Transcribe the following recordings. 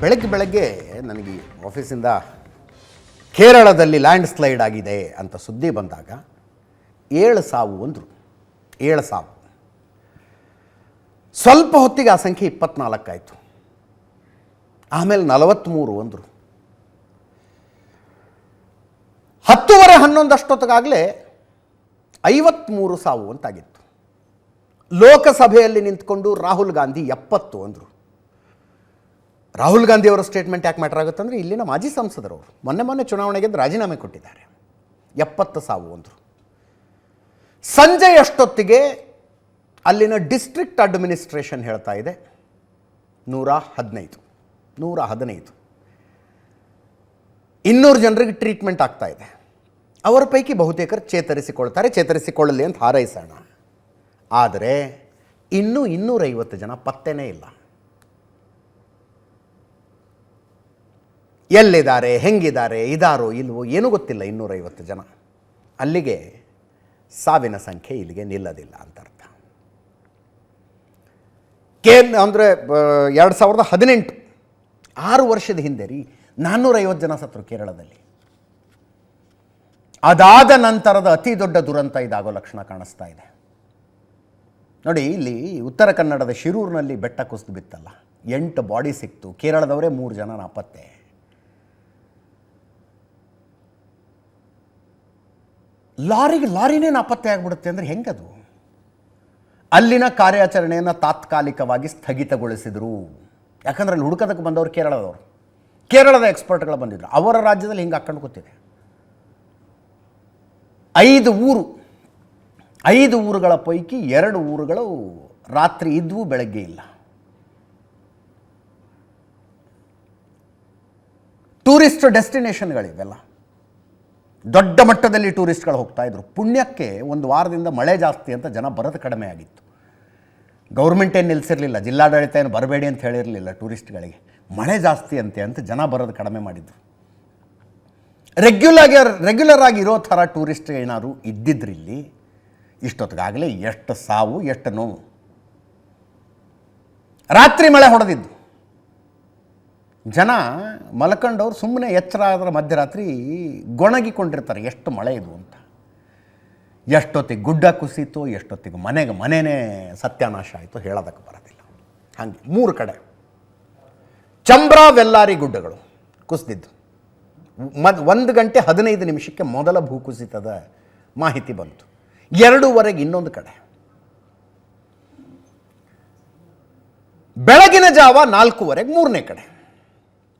ಬೆಳಗ್ಗೆ ಬೆಳಗ್ಗೆ ನನಗೆ ಆಫೀಸಿಂದ ಕೇರಳದಲ್ಲಿ ಲ್ಯಾಂಡ್ ಸ್ಲೈಡ್ ಆಗಿದೆ ಅಂತ ಸುದ್ದಿ ಬಂದಾಗ ಏಳು ಸಾವು ಅಂದರು. ಏಳು ಸಾವು. ಸ್ವಲ್ಪ ಹೊತ್ತಿಗೆ ಆ ಸಂಖ್ಯೆ ಇಪ್ಪತ್ನಾಲ್ಕಾಯಿತು ಆಮೇಲೆ ನಲವತ್ತ್ಮೂರು ಅಂದರು. ಹತ್ತುವರೆ ಹನ್ನೊಂದಷ್ಟೊತ್ತಿಗಾಗಲೇ ಐವತ್ತ್ಮೂರು ಸಾವು ಅಂತಾಗಿತ್ತು. ಲೋಕಸಭೆಯಲ್ಲಿ ನಿಂತ್ಕೊಂಡು ರಾಹುಲ್ ಗಾಂಧಿ ಎಪ್ಪತ್ತು ಅಂದರು. ರಾಹುಲ್ ಗಾಂಧಿ ಅವರ ಸ್ಟೇಟ್ಮೆಂಟ್ ಯಾಕೆ ಮ್ಯಾಟರ್ ಆಗುತ್ತೆ ಅಂದರೆ ಇಲ್ಲಿನ ಮಾಜಿ ಸಂಸದರು ಅವರು ಮೊನ್ನೆ ಮೊನ್ನೆ ಚುನಾವಣೆಗೆ ರಾಜೀನಾಮೆ ಕೊಟ್ಟಿದ್ದಾರೆ. ಎಪ್ಪತ್ತು ಸಾವು ಅಂದರು. ಸಂಜೆ ಅಷ್ಟೊತ್ತಿಗೆ ಅಲ್ಲಿನ ಡಿಸ್ಟ್ರಿಕ್ಟ್ ಅಡ್ಮಿನಿಸ್ಟ್ರೇಷನ್ ಹೇಳ್ತಾ ಇದೆ? ನೂರ ಹದಿನೈದು. ನೂರ ಹದಿನೈದು. ಇನ್ನೂರು ಜನರಿಗೆ ಟ್ರೀಟ್ಮೆಂಟ್ ಆಗ್ತಾ ಇದೆ. ಅವರ ಪೈಕಿ ಬಹುತೇಕರು ಚೇತರಿಸಿಕೊಳ್ತಾರೆ, ಚೇತರಿಸಿಕೊಳ್ಳಲಿ ಅಂತ ಹಾರೈಸೋಣ. ಆದರೆ, ಇನ್ನೂ ಇನ್ನೂರೈವತ್ತು ಜನ ಪತ್ತೆನೇ ಇಲ್ಲ. ಎಲ್ಲಿದ್ದಾರೆ, ಹೆಂಗಿದ್ದಾರೆ, ಇದಾರೋ ಇಲ್ವೋ ಏನೂ ಗೊತ್ತಿಲ್ಲ ಇನ್ನೂರೈವತ್ತು ಜನ. ಅಲ್ಲಿಗೆ ಸಾವಿನ ಸಂಖ್ಯೆ ಇಲ್ಲಿಗೆ ನಿಲ್ಲದಿಲ್ಲ ಅಂತ ಅರ್ಥ. ಕೇ ಅಂದರೆ ಎರಡು ಸಾವಿರದ ಹದಿನೆಂಟು, ಆರು ವರ್ಷದ ಹಿಂದೆ ರೀ, ನಾನ್ನೂರೈವತ್ತು ಜನ ಸತ್ರು ಕೇರಳದಲ್ಲಿ. ಅದಾದ ನಂತರದ ಅತಿ ದೊಡ್ಡ ದುರಂತ ಇದಾಗೋ ಲಕ್ಷಣ ಕಾಣಿಸ್ತಾ ಇದೆ. ನೋಡಿ, ಇಲ್ಲಿ ಉತ್ತರ ಕನ್ನಡದ ಶಿರೂರಿನಲ್ಲಿ ಬೆಟ್ಟ ಕುಸಿದು ಬಿತ್ತಲ್ಲ. ಎಂಟು ಬಾಡಿ ಸಿಕ್ತು. ಕೇರಳದವರೇ ಮೂರು ಜನ ನಾಪತ್ತೆ. ಲಾರಿಗೆ, ಲಾರಿನೇ ನಾಪತ್ತೆ ಆಗಿಬಿಡುತ್ತೆ ಅಂದರೆ ಹೆಂಗದು? ಅಲ್ಲಿನ ಕಾರ್ಯಾಚರಣೆಯನ್ನು ತಾತ್ಕಾಲಿಕವಾಗಿ ಸ್ಥಗಿತಗೊಳಿಸಿದರು. ಯಾಕಂದ್ರೆ ಅಲ್ಲಿ ಹುಡುಕೋದಕ್ಕೆ ಬಂದವರು ಕೇರಳದವರು. ಕೇರಳದ ಎಕ್ಸ್ಪರ್ಟ್ಗಳು ಬಂದಿದ್ರು. ಅವರ ರಾಜ್ಯದಲ್ಲಿ ಹಿಂಗೆ ಹಾಕೊಂಡು ಕೂತಿದೆ. ಐದು ಊರು, ಐದು ಊರುಗಳ ಪೈಕಿ ಎರಡು ಊರುಗಳು ರಾತ್ರಿ ಇದ್ವು, ಬೆಳಗ್ಗೆ ಇಲ್ಲ. ಟೂರಿಸ್ಟ್ ಡೆಸ್ಟಿನೇಷನ್ಗಳಿವೆಲ್ಲ. ದೊಡ್ಡ ಮಟ್ಟದಲ್ಲಿ ಟೂರಿಸ್ಟ್ಗಳು ಹೋಗ್ತಾ ಇದ್ರು. ಪುಣ್ಯಕ್ಕೆ ಒಂದು ವಾರದಿಂದ ಮಳೆ ಜಾಸ್ತಿ ಅಂತ ಜನ ಬರೋದು ಕಡಿಮೆ ಆಗಿತ್ತು. ಗೌರ್ಮೆಂಟ್ ಏನು ನಿಲ್ಲಿಸಿರಲಿಲ್ಲ ಜಿಲ್ಲಾಡಳಿತ ಏನು ಬರಬೇಡಿ ಅಂತ ಹೇಳಿರಲಿಲ್ಲ ಟೂರಿಸ್ಟ್ಗಳಿಗೆ. ಮಳೆ ಜಾಸ್ತಿ ಅಂತೆ ಅಂತ ಜನ ಬರೋದು ಕಡಿಮೆ ಮಾಡಿದ್ರು. ರೆಗ್ಯುಲರ್ ರೆಗ್ಯುಲರ್ ಆಗಿ ಇರೋ ಥರ ಟೂರಿಸ್ಟ್ ಇದ್ದಿದ್ರು ಇದ್ದಿದ್ರಿಲ್ಲಿ ಇಷ್ಟೊತ್ತಿಗಾಗಲೇ ಎಷ್ಟು ಸಾವು, ಎಷ್ಟು ನೋವು. ರಾತ್ರಿ ಮಳೆ ಹೊಡೆದಿದ್ದು. ಜನ ಮಲ್ಕೊಂಡವ್ರು ಸುಮ್ಮನೆ ಎಚ್ಚರ ಆದ್ರೆ ಮಧ್ಯರಾತ್ರಿ ಗೊಣಗಿಕೊಂಡಿರ್ತಾರೆ, ಎಷ್ಟು ಮಳೆ ಇದು ಅಂತ. ಎಷ್ಟೊತ್ತಿಗೆ ಗುಡ್ಡ ಕುಸಿತು, ಎಷ್ಟೊತ್ತಿಗೆ ಮನೆಗೆ ಮನೆಯೇ ಸತ್ಯಾನಾಶ ಆಯಿತು, ಹೇಳೋದಕ್ಕೆ ಬರೋದಿಲ್ಲ. ಹಾಗೆ ಮೂರು ಕಡೆ. ಚಂಬ್ರಾ ವೆಲ್ಲಾರಿ ಗುಡ್ಡಗಳು ಕುಸಿದಿದ್ದು. ಮದ್ ಒಂದು ಗಂಟೆ ಹದಿನೈದು ನಿಮಿಷಕ್ಕೆ ಮೊದಲ ಭೂಕುಸಿತದ ಮಾಹಿತಿ ಬಂತು. ಎರಡೂವರೆಗೆ ಇನ್ನೊಂದು ಕಡೆ. ಬೆಳಗಿನ ಜಾವ ನಾಲ್ಕೂವರೆಗೆ ಮೂರನೇ ಕಡೆ.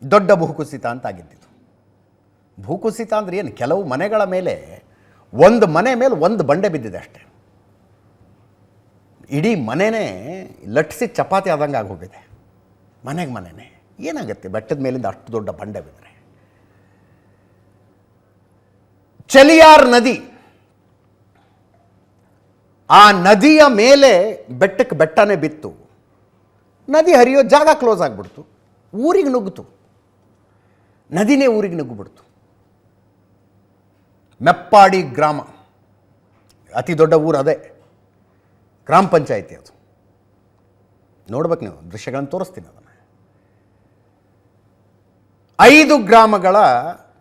ದೊಡ್ಡ ಭೂಕುಸಿತ ಅಂತ ಆಗಿದ್ದಿದ್ದು ಭೂಕುಸಿತ ಅಂದ್ರೆ ಏನು? ಕೆಲವು ಮನೆಗಳ ಮೇಲೆ ಒಂದು ಮನೆ ಮೇಲೆ ಒಂದು ಬಂಡೆ ಬಿದ್ದಿದೆ ಅಷ್ಟೆ. ಇಡೀ ಮನೆನೇ ಲಟ್ಸಿ ಚಪಾತಿ ಆದಂಗೆ ಆಗೋಗಿದೆ. ಮನೆಗೆ ಮನೆನೇ. ಏನಾಗುತ್ತೆ? ಬೆಟ್ಟದ ಮೇಲಿಂದ ಅಷ್ಟು ದೊಡ್ಡ ಬಂಡೆ ಬಿದ್ದರೆ ಚಲಿಯಾರ್ ನದಿ. ಆ ನದಿಯ ಮೇಲೆ ಬೆಟ್ಟಕ್ಕೆ ಬೆಟ್ಟನೇ ಬಿತ್ತು. ನದಿ ಹರಿಯೋ ಜಾಗ ಕ್ಲೋಸ್ ಆಗಿಬಿಡ್ತು. ಊರಿಗೆ ನುಗ್ಗಿತು. ನದಿನೇ ಊರಿಗೆ ನುಗ್ಗಿಬಿಡ್ತು. ಮೆಪ್ಪಾಡಿ ಗ್ರಾಮ, ಅತಿ ದೊಡ್ಡ ಊರು ಅದೇ, ಗ್ರಾಮ ಪಂಚಾಯಿತಿ ಅದು. ನೋಡ್ಬೇಕು ನೀವು, ದೃಶ್ಯಗಳನ್ನು ತೋರಿಸ್ತೀನಿ ಅದನ್ನು. ಐದು ಗ್ರಾಮಗಳ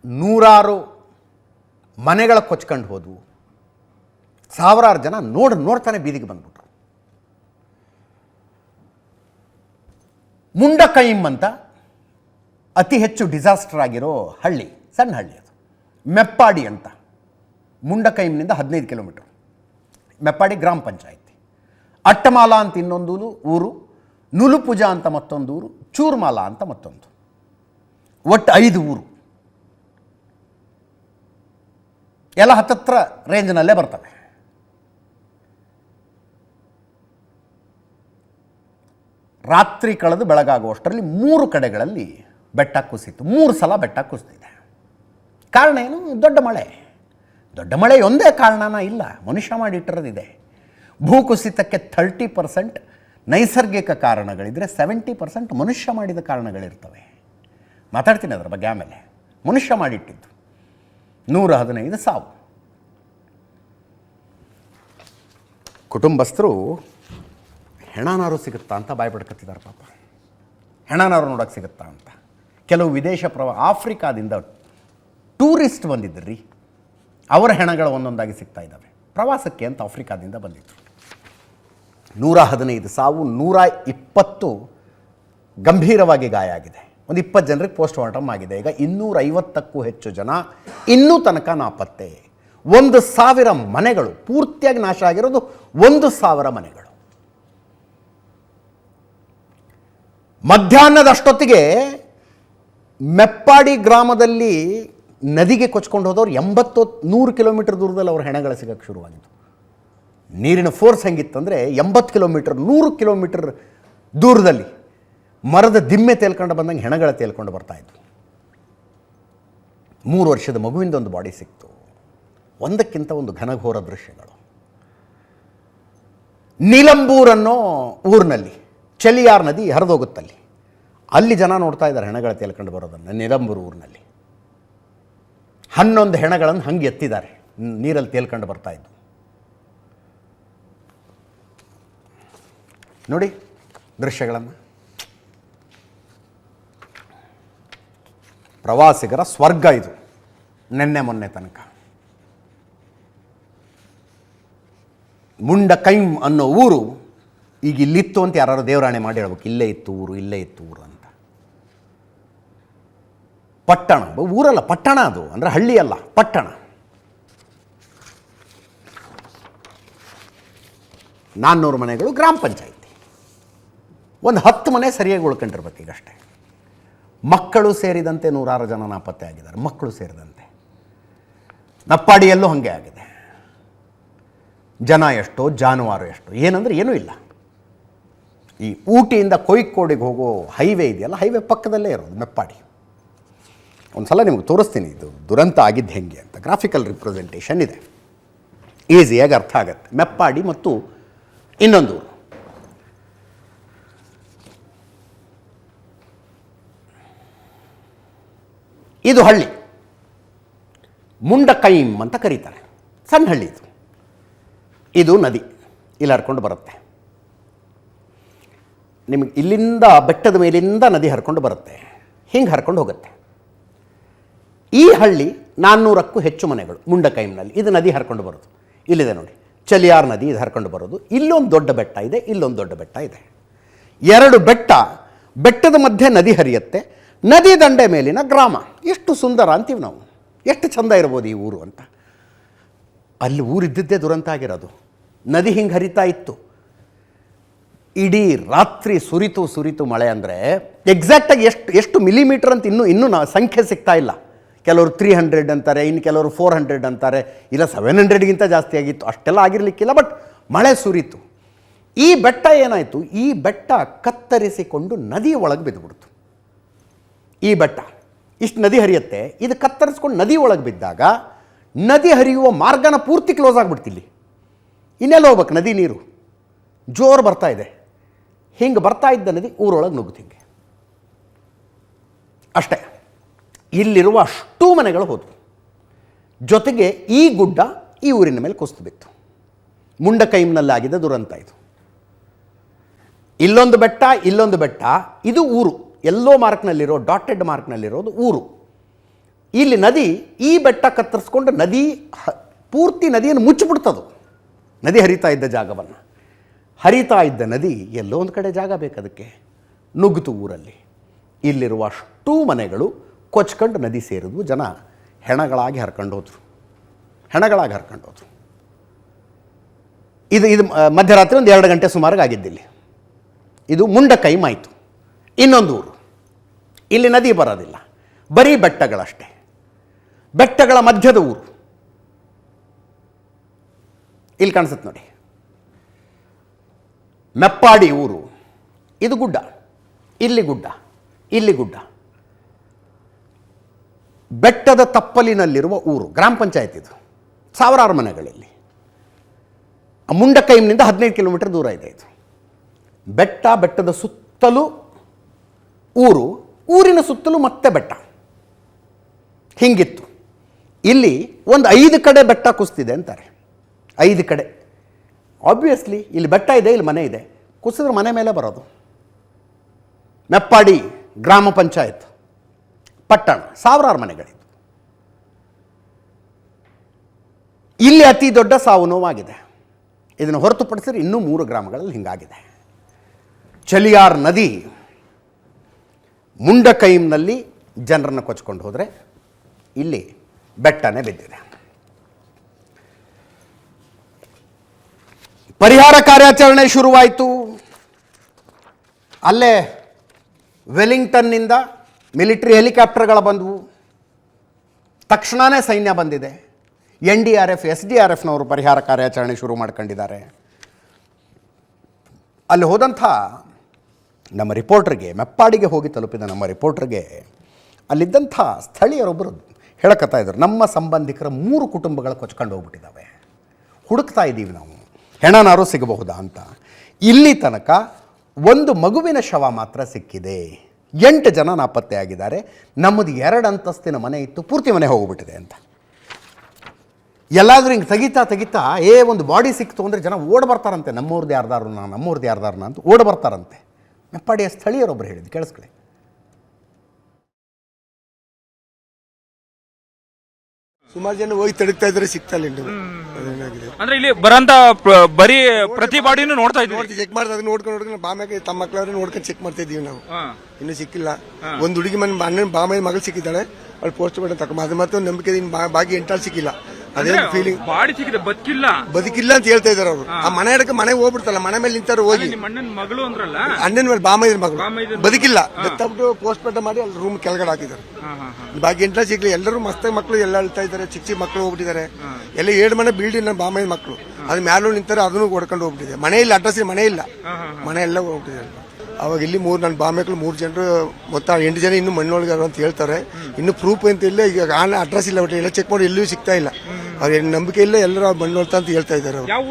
ನೂರಾರು ಮನೆಗಳ ಕೊಚ್ಕೊಂಡು ಹೋದವು. ಸಾವಿರಾರು ಜನ ನೋಡ್, ನೋಡ್ತಾನೆ ಬೀದಿಗೆ ಬಂದ್ಬಿಟ್ರು. ಮುಂಡಕೈಮ್ ಅಂತ ಅತಿ ಹೆಚ್ಚು ಡಿಸಾಸ್ಟರ್ ಆಗಿರೋ ಹಳ್ಳಿ, ಸಣ್ಣ ಹಳ್ಳಿ ಅದು. ಮೆಪ್ಪಾಡಿ ಅಂತ. ಮುಂಡಕೈಮ್ನಿಂದ ಹದಿನೈದು ಕಿಲೋಮೀಟರ್. ಮೆಪ್ಪಾಡಿ ಗ್ರಾಮ ಪಂಚಾಯಿತಿ. ಅಟ್ಟಮಾಲ ಅಂತ ಇನ್ನೊಂದು ಊರು ನುಲುಪುಜ ಅಂತ ಮತ್ತೊಂದು ಊರು, ಚೂರ್ಮಾಲ ಅಂತ ಮತ್ತೊಂದು. ಒಟ್ಟು ಐದು ಊರು. ಎಲ್ಲ ಹತ್ತತ್ರ ರೇಂಜ್ನಲ್ಲೇ ಬರ್ತವೆ. ರಾತ್ರಿ ಕಳೆದು ಬೆಳಗಾಗುವಷ್ಟರಲ್ಲಿ ಮೂರು ಕಡೆಗಳಲ್ಲಿ ಬೆಟ್ಟ ಕುಸಿತು, ಮೂರು ಸಲ ಬೆಟ್ಟ ಕುಸಿದಿದೆ ಕಾರಣ ಏನು? ದೊಡ್ಡ ಮಳೆ. ದೊಡ್ಡ ಮಳೆ ಒಂದೇ ಕಾರಣನ ಇಲ್ಲ. ಮನುಷ್ಯ ಮಾಡಿಟ್ಟಿರೋದಿದೆ ಭೂಕುಸಿತಕ್ಕೆ ಥರ್ಟಿ ಪರ್ಸೆಂಟ್ ನೈಸರ್ಗಿಕ ಕಾರಣಗಳಿದ್ರೆ ಸೆವೆಂಟಿ ಪರ್ಸೆಂಟ್ ಮನುಷ್ಯ ಮಾಡಿದ ಕಾರಣಗಳಿರ್ತವೆ. ಮಾತಾಡ್ತೀನಿ ಅದರ ಬಗ್ಗೆ ಆಮೇಲೆ. ಮನುಷ್ಯ ಮಾಡಿಟ್ಟಿದ್ದು. ನೂರ ಹದಿನೈದು ಸಾವು. ಕುಟುಂಬಸ್ಥರು ಹೆಣನಾರು ಸಿಗುತ್ತಾ ಅಂತ ಬಾಯ್ಬಿಡ್ಕತ್ತಿದ್ದಾರೆ ಪಾಪ. ಹೆಣನಾರು ನೋಡೋಕೆ ಸಿಗುತ್ತಾ ಅಂತ. ಕೆಲವು ವಿದೇಶ ಪ್ರವಾ, ಆಫ್ರಿಕಾದಿಂದ ಟೂರಿಸ್ಟ್ ಬಂದಿದ್ದರು ಅವರ ಹೆಣಗಳು ಒಂದೊಂದಾಗಿ ಸಿಗ್ತಾ ಇದ್ದಾವೆ. ಪ್ರವಾಸಕ್ಕೆ ಅಂತ ಆಫ್ರಿಕಾದಿಂದ ಬಂದಿದ್ದರು ನೂರ ಹದಿನೈದು ಸಾವು, ನೂರ ಇಪ್ಪತ್ತು ಗಂಭೀರವಾಗಿ ಗಾಯ ಆಗಿದೆ. ಒಂದು ಇಪ್ಪತ್ತು ಜನರಿಗೆ ಪೋಸ್ಟ್ ಮಾರ್ಟಮ್ ಆಗಿದೆ. ಈಗ ಇನ್ನೂರೈವತ್ತಕ್ಕೂ ಹೆಚ್ಚು ಜನ, ಇನ್ನೂ ತನಕ ನಾಪತ್ತೆ. ಒಂದು ಸಾವಿರ ಮನೆಗಳು ಪೂರ್ತಿಯಾಗಿ ನಾಶ ಆಗಿರೋದು ಒಂದು ಸಾವಿರ ಮನೆಗಳು. ಮಧ್ಯಾಹ್ನದಷ್ಟೊತ್ತಿಗೆ ಮೆಪ್ಪಾಡಿ ಗ್ರಾಮದಲ್ಲಿ ನದಿಗೆ ಕೊಚ್ಕೊಂಡು ಹೋದವ್ರು ಎಂಬತ್ತು ನೂರು ಕಿಲೋಮೀಟರ್ ದೂರದಲ್ಲಿ ಅವ್ರ ಹೆಣಗಳು ಸಿಗಕ್ಕೆ ಶುರುವಾಗಿತ್ತು. ನೀರಿನ ಫೋರ್ಸ್ ಹೆಂಗಿತ್ತಂದರೆ ಎಂಬತ್ತು ಕಿಲೋಮೀಟರ್, ನೂರು ಕಿಲೋಮೀಟರ್ ದೂರದಲ್ಲಿ ಮರದ ದಿಮ್ಮೆ ತೇಲ್ಕೊಂಡು ಬಂದಂಗೆ ಹೆಣಗಳ ತೇಲ್ಕೊಂಡು ಬರ್ತಾಯಿದ್ವು ಮೂರು ವರ್ಷದ ಮಗುವಿಂದ ಒಂದು ಬಾಡಿ ಸಿಕ್ತು. ಒಂದಕ್ಕಿಂತ ಒಂದು ಘನಘೋರ ದೃಶ್ಯಗಳು. ನೀಲಂಬೂರನ್ನೋ ಊರಿನಲ್ಲಿ, ಚಲಿಯಾರ್ ನದಿ ಹರಿದೋಗುತ್ತಲ್ಲಿ. ಅಲ್ಲಿ ಜನ ನೋಡ್ತಾ ಇದ್ದಾರೆ ಹೆಣಗಳ ತೇಲ್ಕೊಂಡು ಬರೋದನ್ನು ನಿಲಂಬೂರು ಊರಿನಲ್ಲಿ. ಹನ್ನೊಂದು ಹೆಣಗಳನ್ನು ಹಂಗೆ ಎತ್ತಿದ್ದಾರೆ, ನೀರಲ್ಲಿ ತೇಲ್ಕೊಂಡು ಬರ್ತಾ ಇದ್ದು. ನೋಡಿ ದೃಶ್ಯಗಳನ್ನು. ಪ್ರವಾಸಿಗರ ಸ್ವರ್ಗ ಇದು, ನೆನ್ನೆ ಮೊನ್ನೆ ತನಕ. ಮುಂಡ ಕೈಮ್ ಅನ್ನೋ ಊರು, ಈಗ ಇಲ್ಲಿತ್ತು ಅಂತ ಯಾರು ದೇವರಾಣೆ ಮಾಡಿ ಹೇಳ್ಬೇಕು, ಇಲ್ಲೇ ಇತ್ತು ಊರು, ಇಲ್ಲೇ ಇತ್ತು ಊರು ಪಟ್ಟಣ. ಊರಲ್ಲ, ಪಟ್ಟಣ ಅದು. ಅಂದರೆ ಹಳ್ಳಿ ಅಲ್ಲ ಪಟ್ಟಣ. ನಾನ್ನೂರು ಮನೆಗಳು ಗ್ರಾಮ ಪಂಚಾಯಿತಿ. ಒಂದು ಹತ್ತು ಮನೆ ಸರಿಯಾಗಿ ಉಳ್ಕೊಂಡಿರ್ಬೇಕು ಈಗಷ್ಟೇ. ಮಕ್ಕಳು ಸೇರಿದಂತೆ ನೂರಾರು ಜನ ನಾಪತ್ತೆ ಆಗಿದ್ದಾರೆ. ಮಕ್ಕಳು ಸೇರಿದಂತೆ. ನಪ್ಪಾಡಿಯಲ್ಲೂ ಹಾಗೆ ಆಗಿದೆ. ಜನ ಎಷ್ಟೋ, ಜಾನುವಾರು ಎಷ್ಟು. ಏನಂದರೆ ಏನೂ ಇಲ್ಲ. ಈ ಊಟಿಯಿಂದ ಕೊಯ್ಕೋಡಿಗೆ ಹೋಗೋ ಹೈವೇ ಇದೆಯಲ್ಲ, ಹೈವೇ ಪಕ್ಕದಲ್ಲೇ ಇರೋದು ಮೆಪ್ಪಾಡಿ ಒಂದು ಸಲ ನಿಮ್ಗೆ ತೋರಿಸ್ತೀನಿ, ಇದು ದುರಂತ ಆಗಿದ್ದು ಹೆಂಗೆ ಅಂತ. ಗ್ರಾಫಿಕಲ್ ರಿಪ್ರೆಸೆಂಟೇಷನ್ ಇದೆ. ಈಸಿಯಾಗಿ ಅರ್ಥ ಆಗತ್ತೆ. ಮೆಪ್ಪಾಡಿ ಮತ್ತು ಇನ್ನೊಂದು. ಇದು ಹಳ್ಳಿ. ಮುಂಡಕೈಮ್ ಅಂತ ಕರೀತಾರೆ. ಸಣ್ಣ ಹಳ್ಳಿ ಇದು. ಇದು ನದಿ. ಇಲ್ಲಿ ಹರ್ಕೊಂಡು ಬರುತ್ತೆ. ನಿಮಗೆ ಇಲ್ಲಿಂದ, ಬೆಟ್ಟದ ಮೇಲಿಂದ ನದಿ ಹರ್ಕೊಂಡು ಬರುತ್ತೆ. ಹಿಂಗೆ ಹರ್ಕೊಂಡು ಹೋಗುತ್ತೆ. ಈ ಹಳ್ಳಿ ನಾನ್ನೂರಕ್ಕೂ ಹೆಚ್ಚು ಮನೆಗಳು ಮುಂಡಕೈಮ್ನಲ್ಲಿ. ಇದು ನದಿ ಹರ್ಕೊಂಡು ಬರೋದು. ಇಲ್ಲಿದೆ ನೋಡಿ. ಚಲಿಯಾರ್ ನದಿ ಇದು ಹರ್ಕೊಂಡು ಬರೋದು. ಇಲ್ಲೊಂದು ದೊಡ್ಡ ಬೆಟ್ಟ ಇದೆ, ಇಲ್ಲೊಂದು ದೊಡ್ಡ ಬೆಟ್ಟ ಇದೆ. ಎರಡು ಬೆಟ್ಟ ಬೆಟ್ಟದ ಮಧ್ಯೆ ನದಿ ಹರಿಯುತ್ತೆ. ನದಿ ದಂಡೆ ಮೇಲಿನ ಗ್ರಾಮ. ಎಷ್ಟು ಸುಂದರ ಅಂತೀವಿ ನಾವು. ಎಷ್ಟು ಚಂದ ಇರ್ಬೋದು ಈ ಊರು ಅಂತ. ಅಲ್ಲಿ ಊರಿದ್ದಿದ್ದೇ ದುರಂತ ಆಗಿರೋದು. ನದಿ ಹಿಂಗೆ ಹರಿತಾ ಇತ್ತು. ಇಡೀ ರಾತ್ರಿ ಸುರಿತು ಸುರಿತು ಮಳೆ ಅಂದರೆ ಎಕ್ಸಾಕ್ಟಾಗಿ ಎಷ್ಟು ಎಷ್ಟು ಮಿಲಿಮೀಟರ್ ಅಂತ ಇನ್ನೂ ಇನ್ನೂ ನಾ ಸಂಖ್ಯೆ ಸಿಗ್ತಾ ಇಲ್ಲ. ಕೆಲವರು ತ್ರೀ ಹಂಡ್ರೆಡ್ ಅಂತಾರೆ, ಇನ್ನು ಕೆಲವರು ಫೋರ್ ಹಂಡ್ರೆಡ್ ಅಂತಾರೆ. ಇಲ್ಲ ಸೆವೆನ್ ಹಂಡ್ರೆಡ್ಗಿಂತ ಜಾಸ್ತಿ ಆಗಿತ್ತು. ಅಷ್ಟೆಲ್ಲ ಆಗಿರಲಿಕ್ಕಿಲ್ಲ ಬಟ್ ಮಳೆ ಸುರಿತು. ಈ ಬೆಟ್ಟ ಏನಾಯಿತು? ಈ ಬೆಟ್ಟ ಕತ್ತರಿಸಿಕೊಂಡು ನದಿ ಒಳಗೆ ಬಿದ್ದುಬಿಡ್ತು. ಈ ಬೆಟ್ಟ, ಇಷ್ಟು ನದಿ ಹರಿಯುತ್ತೆ. ಇದು ಕತ್ತರಿಸ್ಕೊಂಡು ನದಿ ಒಳಗೆ ಬಿದ್ದಾಗ ನದಿ ಹರಿಯುವ ಮಾರ್ಗನ ಪೂರ್ತಿ ಕ್ಲೋಸ್ ಆಗಿಬಿಡ್ತಿಲ್ಲಿ. ಇನ್ನೆಲ್ಲ ಹೋಗ್ಬೇಕು? ನದಿ ನೀರು. ಜೋರು ಬರ್ತಾ ಇದೆ. ಹಿಂಗೆ ಬರ್ತಾ ಇದ್ದ ನದಿ ಊರೊಳಗೆ ನುಗ್ಗುತ್ತಿಂಗೆ ಅಷ್ಟೇ. ಇಲ್ಲಿರುವ ಅಷ್ಟೂ ಮನೆಗಳು ಹೋದವು. ಜೊತೆಗೆ ಈ ಗುಡ್ಡ ಈ ಊರಿನ ಮೇಲೆ ಕುಸಿದು ಬಿತ್ತು. ಮುಂಡಕೈಮ್ನಲ್ಲಾಗಿದ್ದ ದುರಂತ ಇದು. ಇಲ್ಲೊಂದು ಬೆಟ್ಟ ಇಲ್ಲೊಂದು ಬೆಟ್ಟ, ಇದು ಊರು. ಎಲ್ಲೋ ಮಾರ್ಕ್ನಲ್ಲಿರೋ, ಡಾಟೆಡ್ ಮಾರ್ಕ್ನಲ್ಲಿರೋದು ಊರು. ಇಲ್ಲಿ ನದಿ ಈ ಬೆಟ್ಟ ಕತ್ತರಿಸ್ಕೊಂಡು ನದಿ ಪೂರ್ತಿ ನದಿಯನ್ನು ಮುಚ್ಚಿಬಿಡ್ತದು. ನದಿ ಹರಿತಾ ಇದ್ದ ಜಾಗವನ್ನು. ಹರಿತಾ ಇದ್ದ ನದಿ ಎಲ್ಲೋ ಒಂದು ಕಡೆ ಜಾಗ ಬೇಕದಕ್ಕೆ ನುಗ್ಗಿತು ಊರಲ್ಲಿ. ಇಲ್ಲಿರುವ ಅಷ್ಟೂ ಮನೆಗಳು ಕೊಚ್ಕೊಂಡು ನದಿ ಸೇರಿದ್ವು. ಜನ ಹೆಣಗಳಾಗಿ ಹರ್ಕೊಂಡು ಹೆಣಗಳಾಗಿ ಹರ್ಕೊಂಡು ಇದು ಇದು ಮಧ್ಯರಾತ್ರಿ ಒಂದು ಎರಡು ಗಂಟೆ ಸುಮಾರಿಗೆ ಆಗಿದ್ದಿಲ್ಲಿ ಇದು ಮುಂಡ ಕೈಮಾಯಿತು ಇನ್ನೊಂದು ಊರು. ಇಲ್ಲಿ ನದಿ ಬರೋದಿಲ್ಲ. ಬರೀ ಬೆಟ್ಟಗಳಷ್ಟೇ. ಬೆಟ್ಟಗಳ ಮಧ್ಯದ ಊರು. ಇಲ್ಲಿ ಕಾಣಿಸುತ್ತೆ ನೋಡಿ. ಮೆಪ್ಪಾಡಿ ಊರು. ಇದು ಗುಡ್ಡ. ಇಲ್ಲಿ ಗುಡ್ಡ. ಇಲ್ಲಿ ಗುಡ್ಡ. ಬೆಟ್ಟದ ತಪ್ಪಲಿನಲ್ಲಿರುವ ಊರು, ಗ್ರಾಮ ಪಂಚಾಯತ್ ಇದು. ಸಾವಿರಾರು ಮನೆಗಳಲ್ಲಿ. ಮುಂಡಕೈಮ್ನಿಂದ ಹದಿನೈದು ಕಿಲೋಮೀಟರ್ ದೂರ ಇದೆ ಇದು. ಬೆಟ್ಟ, ಬೆಟ್ಟದ ಸುತ್ತಲೂ ಊರು, ಊರಿನ ಸುತ್ತಲೂ ಮತ್ತೆ ಬೆಟ್ಟ. ಹಿಂಗಿತ್ತು. ಇಲ್ಲಿ ಒಂದು ಐದು ಕಡೆ ಬೆಟ್ಟ ಕುಸ್ತಿದೆ ಅಂತಾರೆ. ಐದು ಕಡೆ. ಆಬ್ವಿಯಸ್ಲಿ ಇಲ್ಲಿ ಬೆಟ್ಟ ಇದೆ, ಇಲ್ಲಿ ಮನೆ ಇದೆ. ಕುಸಿದ್ರೆ ಮನೆ ಮೇಲೆ ಬರೋದು. ಮೆಪ್ಪಾಡಿ ಗ್ರಾಮ ಪಂಚಾಯತ್. ಪಟ್ಟಣ, ಸಾವಿರಾರು ಮನೆಗಳಿತ್ತು ಇಲ್ಲಿ ಅತಿ ದೊಡ್ಡ ಸಾವು ನೋವಾಗಿದೆ. ಇದನ್ನು ಹೊರತುಪಡಿಸಿದ್ರೆ ಇನ್ನೂ ಮೂರು ಗ್ರಾಮಗಳಲ್ಲಿ ಹಿಂಗಾಗಿದೆ. ಚಲಿಯಾರ್ ನದಿ ಮುಂಡಕೈಮ್ನಲ್ಲಿ ಜನರನ್ನು ಕೊಚ್ಕೊಂಡು ಹೋದರೆ ಇಲ್ಲಿ ಬೆಟ್ಟನೇ ಬಿದ್ದಿದೆ. ಪರಿಹಾರ ಕಾರ್ಯಾಚರಣೆ ಶುರುವಾಯಿತು. ಅಲ್ಲೇ ವೆಲಿಂಗ್ಟನ್ನಿಂದ ಮಿಲಿಟರಿ ಹೆಲಿಕಾಪ್ಟರ್ಗಳು ಬಂದವು. ತಕ್ಷಣವೇ ಸೈನ್ಯ ಬಂದಿದೆ. N D R F, S D R ಎಫ್ನವರು ಪರಿಹಾರ ಕಾರ್ಯಾಚರಣೆ ಶುರು ಮಾಡ್ಕೊಂಡಿದ್ದಾರೆ. ಅಲ್ಲಿ ಹೋದಂಥ ನಮ್ಮ ರಿಪೋರ್ಟ್ರಿಗೆ, ಮೆಪ್ಪಾಡಿಗೆ ಹೋಗಿ ತಲುಪಿದ ನಮ್ಮ ರಿಪೋರ್ಟ್ರಿಗೆ ಅಲ್ಲಿದ್ದಂಥ ಸ್ಥಳೀಯರೊಬ್ಬರು ಹೇಳಕತ್ತಾ ಇದ್ರು. ನಮ್ಮ ಸಂಬಂಧಿಕರ ಮೂರು ಕುಟುಂಬಗಳು ಕೊಚ್ಕೊಂಡು ಹೋಗ್ಬಿಟ್ಟಿದ್ದಾವೆ. ಹುಡುಕ್ತಾ ಇದ್ದೀವಿ ನಾವು. ಹೆಣನಾರು ಸಿಗಬಹುದಾ ಅಂತ. ಇಲ್ಲಿ ತನಕ ಒಂದು ಮಗುವಿನ ಶವ ಮಾತ್ರ ಸಿಕ್ಕಿದೆ. ಎಂಟು ಜನ ನಾಪತ್ತೆಯಾಗಿದ್ದಾರೆ ನಮ್ಮದು ಎರಡು ಅಂತಸ್ತಿನ ಮನೆ ಇತ್ತು ಪೂರ್ತಿ ಮನೆ ಹೋಗ್ಬಿಟ್ಟಿದೆ ಅಂತ. ಎಲ್ಲಾದರೂ ಹಿಂಗೆ ತೆಗಿತಾ ತೆಗಿತಾ ಏ ಒಂದು ಬಾಡಿ ಸಿಕ್ತು ಅಂದರೆ ಜನ ಓಡ್ ಬರ್ತಾರಂತೆ. ನಮ್ಮೂರ್ದು ಯಾರ್ದಾರನ ನಮ್ಮೂರ್ದು ಯಾರ್ದಾರನ ಅಂತ ಓಡ್ ಬರ್ತಾರಂತೆ. ಮೆಪ್ಪಾಡಿಯ ಸ್ಥಳೀಯರೊಬ್ಬರು ಹೇಳಿದ್ದು ಕೇಳಿಸ್ಕೊಳ್ಳಿ. ಸುಮಾರು ಜನ ಹೋಗಿ ತಡಿತಾ ಇದ್ರೆ ಸಿಗ್ತಾ ಇಲ್ಲ. ಇನ್ನು. ಅಂದ್ರೆ ಇಲ್ಲಿ ಬರಂತ ಬರೀ ಪ್ರತಿ ಬಾಡಿನೂ ನೋಡ್ತಾ ಇದ್ದೀವಿ. ನೋಡ್ತಿ ಚೆಕ್ ಮಾಡ್ತಾ ನೋಡ್ಕೊಂಡು ನೋಡ್ಕೊಂಡು ಬಾಮ್ಯಾಗೆ ತಮ್ಮ ಮಕ್ಕಳವ್ರೆ ನೋಡ್ಕೊಂಡು ಚೆಕ್ ಮಾಡ್ತಾ ಇದೀವಿ ನಾವು. ಇನ್ನು ಸಿಕ್ಕಿಲ್ಲ. ಒಂದು ಹುಡುಗಿ ಮನೆ ಅಣ್ಣನ ಬಾಮನ ಮಗಳು ಸಿಕ್ಕಿದ್ದಾಳೆ. ಅವಳು ಪೋಸ್ಟ್ ಮಾರ್ಟಮ್ ತಗೊಂಡು ಅದು ಮತ್ತೆ ನಂಬಿಕೆ ಬಾಗಿ ಎಂಟಾಳು ಸಿಕ್ಕಿಲ್ಲ. ಅದೇ ಫೀಲಿಂಗ್ ಬಾಡಿ ಸಿಕ್ಕಿದೆ ಬದುಕಿಲ್ಲ. ಬದುಕಿಲ್ಲ ಅಂತ ಹೇಳ್ತಾ ಇದಾರೆ ಅವರು. ಆ ಮನೆ ಎಡಕ್ಕೆ ಮನೆ ಹೋಗ್ಬಿಡ್ತಲ್ಲ ಮನೆ ಮೇಲೆ ನಿಂತಾರ ಹೋಗಿ. ಮಗಳು ಅಂದ್ರಲ್ಲ? ಅಣ್ಣನ ಮೇಲೆ ಬಾಮೈದ ಮಗಳು. ಬದುಕಿಲ್ಲ. ಬೆತ್ತಬಿಟ್ಟು ಪೋಸ್ಟ್ ಮಾರ್ಟಮ್ ಮಾಡಿ ಅಲ್ಲಿ ರೂಮ್ ಕೆಳಗಡೆ ಹಾಕಿದ್ದಾರೆ. ಬಾಗಿ ಎಂಟ್ಲ ಸಿಗ್ಲಿ ಎಲ್ಲರೂ ಮಸ್ತಾಗಿ ಮಕ್ಕಳು ಎಲ್ಲ ಅಳ್ತಾ ಇದ್ದಾರೆ ಚಿಕ್ಕ ಚಿಕ್ಕ ಮಕ್ಕಳು ಹೋಗ್ಬಿಟ್ಟಿದ್ದಾರೆ. ಎಲ್ಲ ಏಳು ಮನೆ ಬಿಲ್ಡಿಂಗ್ ನನ್ನ ಬಾಮೈದ ಮಕ್ಕಳು ಅದು ಮ್ಯಾಲೂ ನಿಂತಾರೆ ಅದನ್ನು ಹೊಡ್ಕೊಂಡು ಹೋಗ್ಬಿಟ್ಟಿದೆ. ಮನೆ ಇಲ್ಲ ಅಡ್ರೆಸ್ ಮನೆ ಇಲ್ಲ. ಮನೆ ಎಲ್ಲ ಹೋಗ್ಬಿಟ್ಟಿದ್ದಾರೆ ಅವಾಗ ಇಲ್ಲಿ ಮೂರು ನನ್ನ ಬಾಮಕ್ಕಳು ಮೂರು ಜನರು ಮೊತ್ತ ಎಂಟು ಜನ ಇನ್ನು ಮಣ್ಣೊಳಗೆ ಅಂತ ಹೇಳ್ತಾರೆ. ಇನ್ನು ಪ್ರೂಫ್ ಅಂತ ಇಲ್ಲ ಈಗ ಆನ್ ಅಡ್ರೆಸ್ ಇಲ್ಲ ಒಟ್ಟು ಎಲ್ಲ ಚೆಕ್ ಮಾಡಿ ಎಲ್ಲೂ ಸಿಗ್ತಾ ಇಲ್ಲ. ಅವ್ರ ನಂಬಿಕೆ ಇಲ್ಲ ಎಲ್ಲರೂ ಮಣ್ಣೊಳ್ತಾ ಅಂತ ಹೇಳ್ತಾ ಇದ್ದಾರೆ ಅವರು. ಯಾವ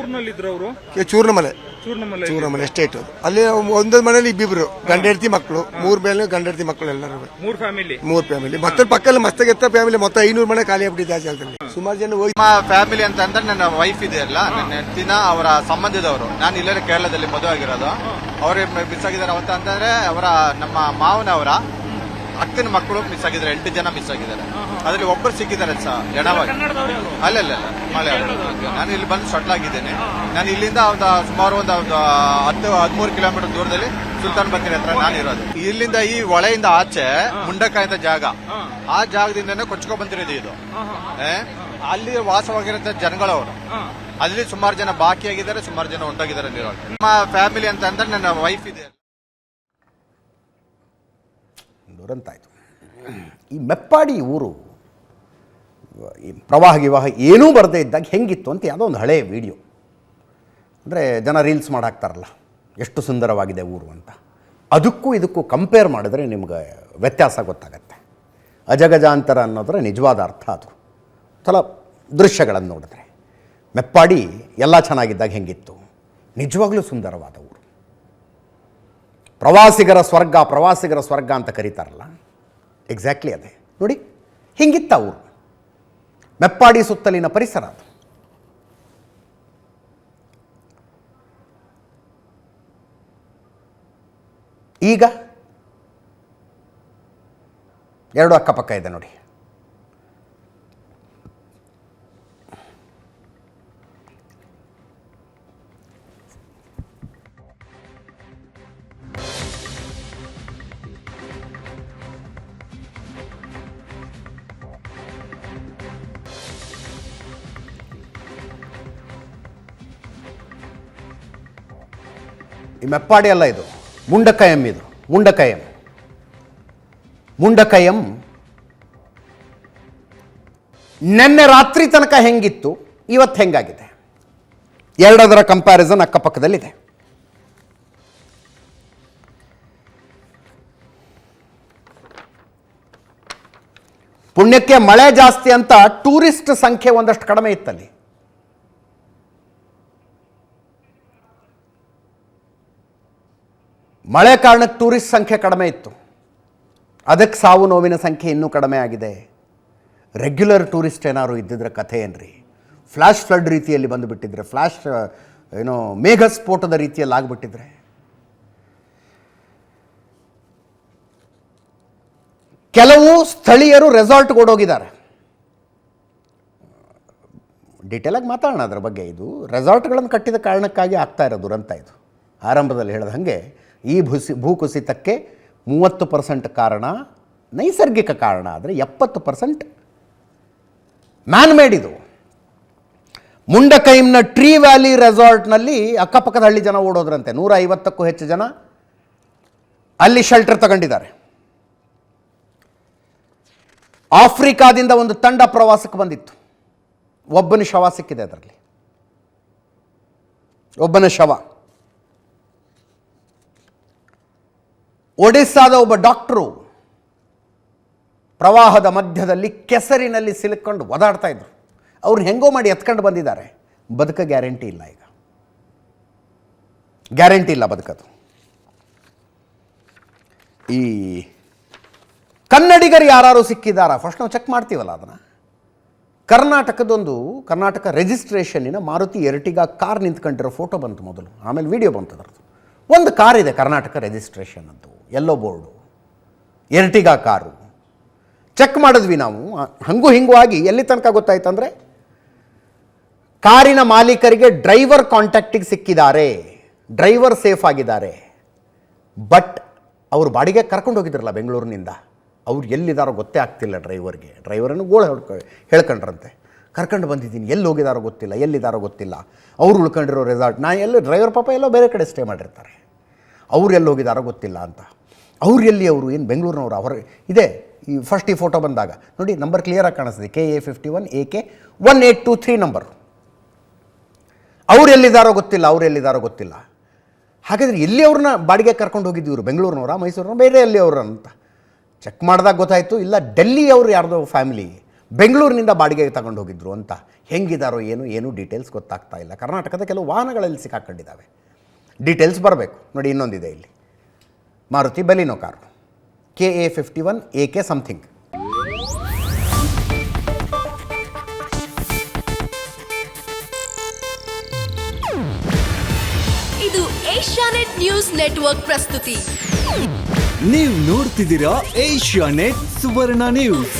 ಅವರು? ಚೂರ್ಣಮಲೆ. ಚೂರ್ನಮಲ್ಲ ಎಸ್ಟೇಟ್ ಎಸ್ಟೇಟ್ ಅಲ್ಲಿ ಒಂದೊಂದು ಮನೇಲಿ ಇಬ್ಬಿಬ್ರು ಗಂಡ ಹೆಂಡತಿ ಮಕ್ಕಳು ಮೂರ್ ಮೇಲೆ ಗಂಡ ಹೆಂಡತಿ ಮಕ್ಕಳು ಎಲ್ಲರೂ. ಮೂರ್ ಫ್ಯಾಮಿಲಿ ಮೂರ್ ಫ್ಯಾಮಿಲಿ ಮತ್ತೆ ಪಕ್ಕದಲ್ಲಿ ಮತ್ತೆ ಎತ್ತ ಫ್ಯಾಮಿಲಿ ಮೊತ್ತ ಐನೂರು ಮನೆ ಖಾಲಿ ಆಗ್ಬಿಟ್ಟಿದೆ ಆ ಜಾಗದಲ್ಲಿ. ಸುಮಾರು ಜನ ಹೋಗಿ ನಮ್ಮ ಫ್ಯಾಮಿಲಿ ಅಂತ ಅಂದ್ರೆ ನನ್ನ ವೈಫ್ ಇದೆ ಅಲ್ಲ. ನನ್ನ ಹೆಂಡತಿನ ಅವರ ಸಂಬಂಧದವರು. ನಾನು ಇಲ್ಲೇ ಕೇರಳದಲ್ಲಿ ಮದುವೆ ಆಗಿರೋದು. ಅವ್ರಿಗೆ ಮಿಸ್ ಆಗಿದ್ದಾರೆ ಅಂತ ಅಂತಂದ್ರೆ ಅವರ ನಮ್ಮ ಮಾವನವರ ಅಕ್ಕನ ಮಕ್ಕಳು ಮಿಸ್ ಆಗಿದ್ದಾರೆ. ಎಂಟು ಜನ ಮಿಸ್ ಆಗಿದ್ದಾರೆ. ಅದ್ರಲ್ಲಿ ಒಬ್ಬರು ಸಿಕ್ಕಿದ್ದಾರೆ ಸರ್ ಎಡವಾಗಿ. ಅಲ್ಲ ಅಲ್ಲ ಅಲ್ಲ ಮಲಯಾಳ ನಾನು ಇಲ್ಲಿ ಬಂದು ಸಟ್ಲ್ ಆಗಿದ್ದೇನೆ. ನಾನು ಇಲ್ಲಿಂದ ಒಂದು ಸುಮಾರು ಒಂದು ಒಂದು ಹತ್ತು ಹದಿಮೂರು ಕಿಲೋಮೀಟರ್ ದೂರದಲ್ಲಿ ಸುಲ್ತಾನ್ ಬಕರಿ ಹತ್ರ ನಾನು ಇರೋದು. ಇಲ್ಲಿಂದ ಈ ಹೊಳೆಯಿಂದ ಆಚೆ ಮುಂಡಕಾಯಿಂದ ಅಂತ ಜಾಗ ಆ ಜಾಗದಿಂದನೇ ಕೊಚ್ಕೊಂಡ್ ಬಂದಿರೋದು ಇದು ಏ? ಅಲ್ಲಿ ವಾಸವಾಗಿರೋ ಜನಗಳವರು. ಅಲ್ಲಿ ಸುಮಾರು ಜನ ಬಾಕಿ ಆಗಿದ್ದಾರೆ ಸುಮಾರು ಜನ ಒಂದಾಗಿದ್ದಾರೆ ನಮ್ಮ ಫ್ಯಾಮಿಲಿ ಅಂತ ಅಂದ್ರೆ ನನ್ನ ವೈಫ್ ಇದೆ. ದುರಂತಾಯಿತು ಈ ಮೆಪ್ಪಾಡಿ ಊರು ಪ್ರವಾಹ ವಿವಾಹ ಏನೂ ಬರದೇ ಇದ್ದಾಗ ಹೆಂಗಿತ್ತು ಅಂತ ಯಾವುದೋ ಒಂದು ಹಳೆಯ ವಿಡಿಯೋ. ಅಂದರೆ ಜನ ರೀಲ್ಸ್ ಮಾಡಾಕ್ತಾರಲ್ಲ, ಎಷ್ಟು ಸುಂದರವಾಗಿದೆ ಊರು ಅಂತ. ಅದಕ್ಕೂ ಇದಕ್ಕೂ ಕಂಪೇರ್ ಮಾಡಿದ್ರೆ ನಿಮ್ಗೆ ವ್ಯತ್ಯಾಸ ಗೊತ್ತಾಗತ್ತೆ. ಅಜಗಜಾಂತರ ಅನ್ನೋದರ ನಿಜವಾದ ಅರ್ಥ ಅದು. ಸಲ ದೃಶ್ಯಗಳನ್ನು ನೋಡಿದ್ರೆ. ಮೆಪ್ಪಾಡಿ ಎಲ್ಲ ಚೆನ್ನಾಗಿದ್ದಾಗ ಹೆಂಗಿತ್ತು? ನಿಜವಾಗ್ಲೂ ಸುಂದರವಾದ ಊರು. ಪ್ರವಾಸಿಗರ ಸ್ವರ್ಗ ಪ್ರವಾಸಿಗರ ಸ್ವರ್ಗ ಅಂತ ಕರೀತಾರಲ್ಲ. ಎಕ್ಸಾಕ್ಟ್ಲಿ ಅದೇ. ನೋಡಿ, ಹಿಂಗಿತ್ತ ಊರು? ಮೆಪ್ಪಾಡಿ ಸುತ್ತಲಿನ ಪರಿಸರ. ಅದು ಈಗ ಎರಡು ಅಕ್ಕಪಕ್ಕ ಇದೆ ನೋಡಿ. ಈ ಮೆಪ್ಪಾಡಿ ಅಲ್ಲ ಇದು. ಮುಂಡಕಯಂ ಇದು. ಮುಂಡಕಯಂ. ಮುಂಡಕಯಂ ನಿನ್ನೆ ರಾತ್ರಿ ತನಕ ಹೆಂಗಿತ್ತು? ಇವತ್ತು ಹೆಂಗಾಗಿದೆ? ಎರಡದರ ಕಂಪ್ಯಾರಿಸನ್ ಅಕ್ಕಪಕ್ಕದಲ್ಲಿದೆ. ಪುಣ್ಯಕ್ಕೆ ಮಳೆ ಜಾಸ್ತಿ ಅಂತ ಟೂರಿಸ್ಟ್ ಸಂಖ್ಯೆ ಒಂದಷ್ಟು ಕಡಿಮೆ ಇತ್ತಲ್ಲಿ. ಮಳೆ ಕಾರಣಕ್ಕೆ ಟೂರಿಸ್ಟ್ ಸಂಖ್ಯೆ ಕಡಿಮೆ ಇತ್ತು. ಅದಕ್ಕೆ ಸಾವು ನೋವಿನ ಸಂಖ್ಯೆ ಇನ್ನೂ ಕಡಿಮೆ ಆಗಿದೆ. ರೆಗ್ಯುಲರ್ ಟೂರಿಸ್ಟ್ ಏನಾದ್ರು ಇದ್ದಿದ್ರೆ ಕಥೆ ಏನ್ರಿ? ಫ್ಲ್ಯಾಶ್ ಫ್ಲಡ್ ರೀತಿಯಲ್ಲಿ ಬಂದುಬಿಟ್ಟಿದ್ರೆ ಫ್ಲ್ಯಾಶ್ ಏನೋ ಮೇಘ ಸ್ಫೋಟದ ರೀತಿಯಲ್ಲಿ ಆಗಿಬಿಟ್ಟಿದ್ರೆ. ಕೆಲವು ಸ್ಥಳೀಯರು ರೆಸಾರ್ಟ್ಗೆ ಓಡೋಗಿದ್ದಾರೆ ಡೀಟೇಲಾಗಿ ಮಾತಾಡೋಣ ಅದರ ಬಗ್ಗೆ. ಇದು ರೆಸಾರ್ಟ್ಗಳನ್ನು ಕಟ್ಟಿದ ಕಾರಣಕ್ಕಾಗಿ ಆಗ್ತಾ ಇರೋ ದುರಂತ ಇದು. ಆರಂಭದಲ್ಲಿ ಹೇಳಿದ ಹಾಗೆ ಈ ಭೂಸಿ, ಭೂಕುಸಿತಕ್ಕೆ ಮೂವತ್ತು ಪರ್ಸೆಂಟ್ ಕಾರಣ, ನೈಸರ್ಗಿಕ ಕಾರಣ ಆದರೆ ಎಪ್ಪತ್ತು ಪರ್ಸೆಂಟ್ ಮ್ಯಾನ್ ಮೇಡ್ ಇದು. ಮುಂಡಕೈಮ್ನ ಟ್ರೀ ವ್ಯಾಲಿ ರೆಸಾರ್ಟ್ನಲ್ಲಿ ಅಕ್ಕಪಕ್ಕದ ಹಳ್ಳಿ ಜನ ಓಡೋದ್ರಂತೆ. ನೂರ ಐವತ್ತಕ್ಕೂ ಹೆಚ್ಚು ಜನ ಅಲ್ಲಿ ಶೆಲ್ಟರ್ ತಗೊಂಡಿದ್ದಾರೆ. ಆಫ್ರಿಕಾದಿಂದ ಒಂದು ತಂಡ ಪ್ರವಾಸಕ್ಕೆ ಬಂದಿತ್ತು. ಒಬ್ಬನ ಶವ ಸಿಕ್ಕಿದೆ ಅದರಲ್ಲಿ. ಒಬ್ಬನ ಶವ. ಒಡಿಸ್ಸಾದ ಒಬ್ಬ ಡಾಕ್ಟ್ರು ಪ್ರವಾಹದ ಮಧ್ಯದಲ್ಲಿ ಕೆಸರಿನಲ್ಲಿ ಸಿಲುಕೊಂಡು ಒದಾಡ್ತಾ ಇದ್ರು. ಅವ್ರು ಹೆಂಗೋ ಮಾಡಿ ಎತ್ಕೊಂಡು ಬಂದಿದ್ದಾರೆ. ಬದುಕ ಗ್ಯಾರಂಟಿ ಇಲ್ಲ ಈಗ. ಗ್ಯಾರಂಟಿ ಇಲ್ಲ ಬದುಕದು. ಈ ಕನ್ನಡಿಗರು ಯಾರು ಸಿಕ್ಕಿದಾರಾ ಫಸ್ಟ್ ನಾವು ಚೆಕ್ ಮಾಡ್ತೀವಲ್ಲ ಅದನ್ನು. ಕರ್ನಾಟಕದೊಂದು, ಕರ್ನಾಟಕ ರಿಜಿಸ್ಟ್ರೇಷನ್ನಿನ ಮಾರುತಿ ಎರಟಿಗ ಕಾರ್ ನಿಂತ್ಕೊಂಡಿರೋ ಫೋಟೋ ಬಂತು ಮೊದಲು. ಆಮೇಲೆ ವಿಡಿಯೋ ಬಂತು ಅದರದ್ದು. ಒಂದು ಕಾರ್ ಇದೆ ಕರ್ನಾಟಕ ರಿಜಿಸ್ಟ್ರೇಷನ್ ಅಂತು ಎಲ್ಲೋ ಬೋರ್ಡು. Ertiga car. ಚೆಕ್ ಮಾಡಿದ್ವಿ ನಾವು. ಹಂಗೂ ಹಿಂಗೂ ಆಗಿ ಎಲ್ಲಿ ತನಕ ಗೊತ್ತಾಯ್ತಂದರೆ, ಕಾರಿನ ಮಾಲೀಕರಿಗೆ ಡ್ರೈವರ್ ಕಾಂಟ್ಯಾಕ್ಟಿಗೆ ಸಿಕ್ಕಿದ್ದಾರೆ. ಡ್ರೈವರ್ ಸೇಫ್ ಆಗಿದ್ದಾರೆ. ಬಟ್ ಅವರು ಬಾಡಿಗೆ ಕರ್ಕೊಂಡು ಹೋಗಿದ್ರಲ್ಲ ಬೆಂಗಳೂರಿನಿಂದ. ಅವ್ರು ಎಲ್ಲಿದ್ದಾರೋ ಗೊತ್ತೇ ಆಗ್ತಿಲ್ಲ ಡ್ರೈವರ್ಗೆ. ಡ್ರೈವರನ್ನು ಗೋಳು ಹೇಳ್ಕೊ, ಹೇಳ್ಕೊಂಡ್ರಂತೆ. ಕರ್ಕೊಂಡು ಬಂದಿದ್ದೀನಿ. ಎಲ್ಲಿ ಹೋಗಿದಾರೋ ಗೊತ್ತಿಲ್ಲ. ಎಲ್ಲಿದ್ದಾರೋ ಗೊತ್ತಿಲ್ಲ. ಅವ್ರು ಉಳ್ಕೊಂಡಿರೋ ರೆಸಾರ್ಟ್ ನಾ ಎಲ್ಲಿ, ಡ್ರೈವರ್ ಪಾಪ ಎಲ್ಲೋ ಬೇರೆ ಕಡೆ ಸ್ಟೇ ಮಾಡಿರ್ತಾರೆ. ಅವ್ರು ಎಲ್ಲಿ ಹೋಗಿದಾರೋ ಗೊತ್ತಿಲ್ಲ ಅಂತ. ಅವ್ರು ಎಲ್ಲಿ ಅವರು ಏನು ಬೆಂಗಳೂರಿನವರು, ಅವರು ಇದೆ, ಈ ಫಸ್ಟ್ ಈ ಫೋಟೋ ಬಂದಾಗ. ನೋಡಿ ನಂಬರ್ ಕ್ಲಿಯರಾಗಿ ಕಾಣಿಸ್ತದೆ. K A fifty one A K one eight two three number ಅವ್ರು ಎಲ್ಲಿದ್ದಾರೋ ಗೊತ್ತಿಲ್ಲ ಅವ್ರು ಎಲ್ಲಿದ್ದಾರೋ ಗೊತ್ತಿಲ್ಲ. ಹಾಗಾದರೆ ಎಲ್ಲಿ ಅವ್ರನ್ನ ಬಾಡಿಗೆ ಕರ್ಕೊಂಡು ಹೋಗಿದ್ದು ಇವರು? ಬೆಂಗಳೂರಿನವರ ಮೈಸೂರಿನ ಬೇರೆ ಎಲ್ಲಿ ಅವರು ಅಂತ? ಚೆಕ್ ಮಾಡಿದಾಗ ಗೊತ್ತಾಯಿತು, ಇಲ್ಲ, ಡೆಲ್ಲಿ ಅವರು ಯಾರ್ದೋ ಫ್ಯಾಮಿಲಿ ಬೆಂಗಳೂರಿನಿಂದ ಬಾಡಿಗೆಗೆ ತಗೊಂಡು ಹೋಗಿದ್ರು ಅಂತ. ಹೆಂಗಿದಾರೋ, ಏನು ಏನು ಡೀಟೇಲ್ಸ್ ಗೊತ್ತಾಗ್ತಾ ಇಲ್ಲ. ಕರ್ನಾಟಕದ ಕೆಲವು ವಾಹನಗಳಲ್ಲಿ ಸಿಕ್ಕಾಕೊಂಡಿದ್ದಾವೆ. ಡೀಟೇಲ್ಸ್ ಬರಬೇಕು. ನೋಡಿ, ಇನ್ನೊಂದಿದೆ ಇಲ್ಲಿ. Maruti Baleno car. K A fifty one A K something ಇದು ಏಷ್ಯಾನೆಟ್ ನ್ಯೂಸ್ ನೆಟ್ವರ್ಕ್ ಪ್ರಸ್ತುತಿ. ನೀವು ನೋಡ್ತಿದ್ದೀರಾ ಏಷ್ಯಾನೆಟ್ ಸುವರ್ಣ ನ್ಯೂಸ್.